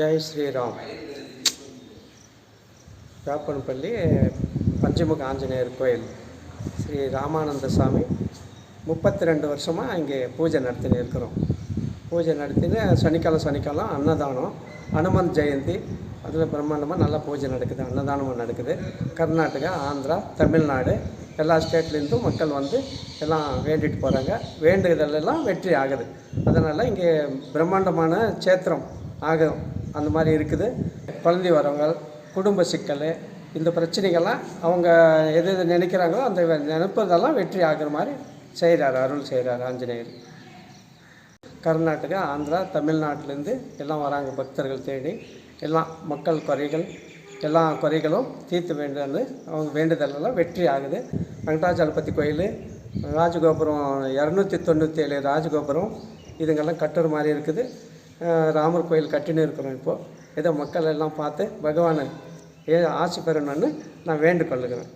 ஜெய் ஸ்ரீராம். வேப்பனப்பள்ளி பஞ்சமுக ஆஞ்சநேயர் கோயில். ஸ்ரீ ராமானந்த சாமி. முப்பத்தி ரெண்டு வருஷமாக இங்கே பூஜை நடத்தின்னு இருக்கிறோம். பூஜை நடத்தின்னு சனிக்காலம் சனிக்காலம் அன்னதானம் அனுமன் ஜெயந்தி அதில் பிரம்மாண்டமாக நல்லா பூஜை நடக்குது அன்னதானமும் நடக்குது. கர்நாடகா ஆந்திரா தமிழ்நாடு எல்லா ஸ்டேட்லேருந்தும் மக்கள் வந்து எல்லாம் வேண்டிட்டு போகிறாங்க வேண்டுதலெல்லாம் வெற்றி ஆகுது. அதனால் இங்கே பிரம்மாண்டமான சேத்திரம் ஆகும் அந்த மாதிரி இருக்குது. குழந்தை வரவங்கள் குடும்ப சிக்கல் இந்த பிரச்சனைகள்லாம் அவங்க எது எது நினைக்கிறாங்களோ அந்த நினைப்பதெல்லாம் வெற்றி ஆகுற மாதிரி செய்கிறாரு அருள் செய்கிறாரு ஆஞ்சநேயர். கர்நாடகா ஆந்திரா தமிழ்நாட்டிலேருந்து எல்லாம் வராங்க பக்தர்கள் தேடி. எல்லாம் மக்கள் குறைகள் எல்லா குறைகளும் தீர்த்து வேண்டுன்னு அவங்க வேண்டுதலெல்லாம் வெற்றி ஆகுது. வெங்கடாச்சலபதி கோயில் ராஜகோபுரம் இரநூத்தி தொண்ணூற்றி ஏழு ராஜகோபுரம் இதுங்கெல்லாம் கட்டுற மாதிரி இருக்குது. ராமர் கோயில் கட்டின்னு இருக்கிறோம் இப்போது ஏதோ மக்கள் எல்லாம் பார்த்து பகவானை ஏ ஆசி பெறணும்னு நான் வேண்டுகொள்ளுகிறேன்.